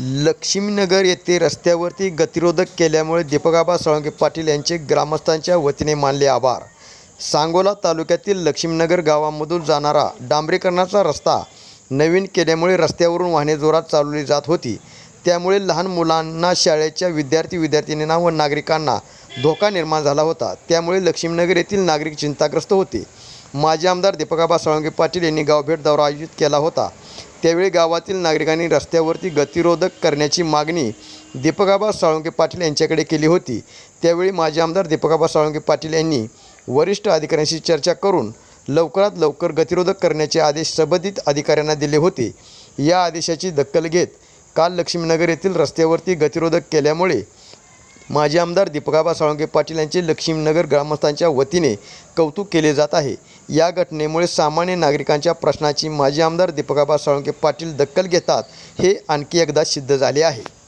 लक्ष्मीनगर येथे रस्त्यावरती गतिरोधक केल्यामुळे दीपकाबा साळुंके पाटील यांचे ग्रामस्थांच्या वतीने मानले आभार. सांगोला तालुक्यातील लक्ष्मीनगर गावामधून जाणारा डांबरीकरणाचा रस्ता नवीन केल्यामुळे रस्त्यावरून वाहने जोरात चालवली जात होती. त्यामुळे लहान मुलांना शाळेच्या विद्यार्थी विद्यार्थिनींना व नागरिकांना धोका निर्माण झाला होता. त्यामुळे लक्ष्मीनगर येथील नागरिक चिंताग्रस्त होते. माजी आमदार दीपकाबा साळुंके पाटील यांनी गावभेट दौरा आयोजित केला होता. त्यावेळी गावातील नागरिकांनी रस्त्यावरती गतिरोधक करण्याची मागणी दीपकाबा साळुंके पाटील यांच्याकडे केली होती. त्यावेळी माजी आमदार दीपकाबा साळुंके पाटील यांनी वरिष्ठ अधिकाऱ्यांशी चर्चा करून लवकरात लवकर गतिरोधक करण्याचे आदेश संबंधित अधिकाऱ्यांना दिले होते. या आदेशाची दखल घेत काल लक्ष्मीनगर येथील रस्त्यावरती गतिरोधक केल्यामुळे माजी आमदार दीपकाबा साळुंके पाटील यांचे लक्ष्मीनगर ग्रामस्थांच्या वतीने कौतुक केले जात आहे. या घटनेमुळे सामान्य नागरिकांच्या प्रश्नाची माजी आमदार दीपकाबा साळुंके पाटील दखल घेतात हे आणखी एकदा सिद्ध झाले आहे.